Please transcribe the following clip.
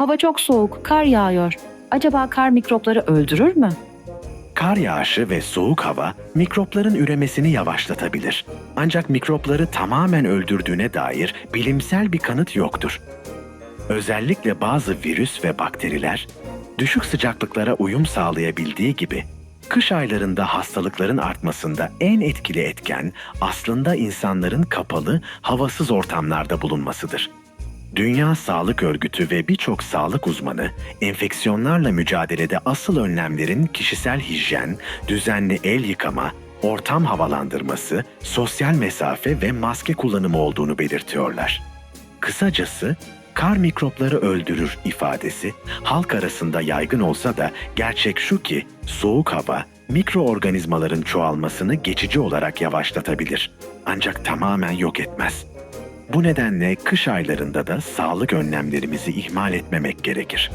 Hava çok soğuk, kar yağıyor. Acaba kar mikropları öldürür mü? Kar yağışı ve soğuk hava mikropların üremesini yavaşlatabilir. Ancak mikropları tamamen öldürdüğüne dair bilimsel bir kanıt yoktur. Özellikle bazı virüs ve bakteriler düşük sıcaklıklara uyum sağlayabildiği gibi kış aylarında hastalıkların artmasında en etkili etken aslında insanların kapalı, havasız ortamlarda bulunmasıdır. Dünya Sağlık Örgütü ve birçok sağlık uzmanı enfeksiyonlarla mücadelede asıl önlemlerin kişisel hijyen, düzenli el yıkama, ortam havalandırması, sosyal mesafe ve maske kullanımı olduğunu belirtiyorlar. Kısacası kar mikropları öldürür ifadesi halk arasında yaygın olsa da gerçek şu ki soğuk hava mikroorganizmaların çoğalmasını geçici olarak yavaşlatabilir. Ancak tamamen yok etmez. Bu nedenle kış aylarında da sağlık önlemlerimizi ihmal etmemek gerekir.